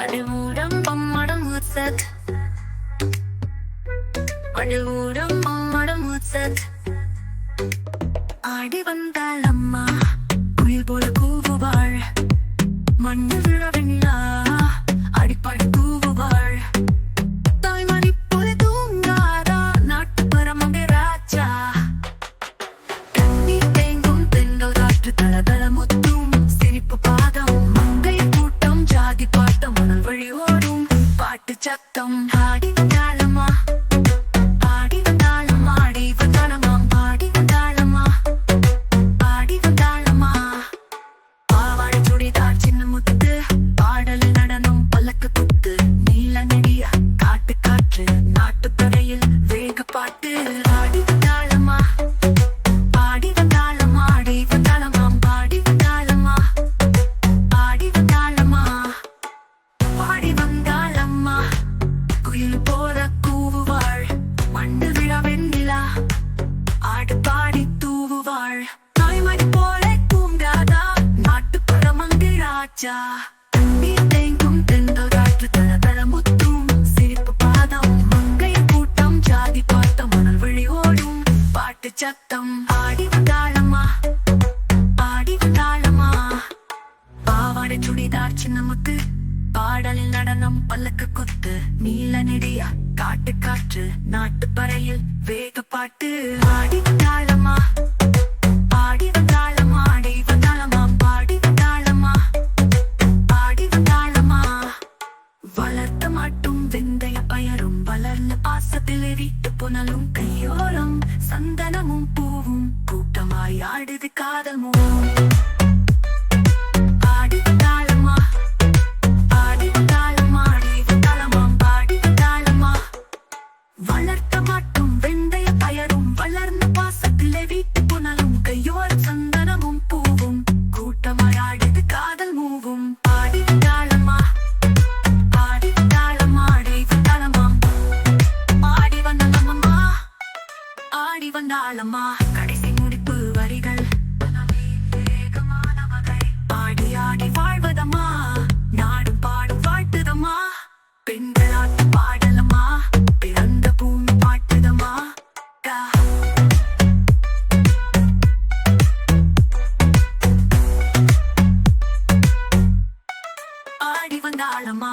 அழுவூடம் அம்மடம் முத்தத் அழுவூடம் அம்மடம் முத்தத் ஆடி வந்தாள் அம்மா குயில் போல கூவுவாள். மண்ணு விழவில்லா அடிப்பாடி தூவுவாள். தாய்மணி போல தூங்காதா நாட்டுப்புற மகராஜா தேங்கும் காற்று குயில் போல கூவுவாள். மண்டு விழா வெண்ணிலா ஆடு பாடி தூவுவாள். தாய்மடி போல தூங்காதா நாட்டுப்புற மந்திராஜா தண்ணீர் தேங்கும் தென்றல் காற்று தளதள முத்தும். சிரிப்பு பாதம் மங்கை கூட்டம் ஜாதி பாட்டம் மணல் வழி ஓடும். பாட்டு சத்தம் ஆடி ஆடி பாவாடை பாடலில் நடனம் பல்லக்கு கொத்து நீல நெடியா காட்டு காற்று நாட்டு பறையில் வேக பாட்டு. ஆடி தாழமா ஆடி வந்தாளம்மா ஆடி வந்தாளம்மா பாடி வந்தாளம்மா ஆடி வந்தாளம்மா. வளர்த்த மாட்டும் வெந்தய பயரும் வளர்ந்த பாசத்தில் எரிட்டு புனலும் கையோரம் சந்தனமும் பூவும் கூட்டமாய் ஆடுது காதல் மூவும். தாராளமா கடைசி முடிப்பு வரிகள். ஆடி ஆடி வாழ்வதமா நாடு பாடும் வாழ்த்துதமா பெண்களாட்டு பாடலமா பிறந்த பூமி பாட்டுதமா ஆடி வந்தாளமா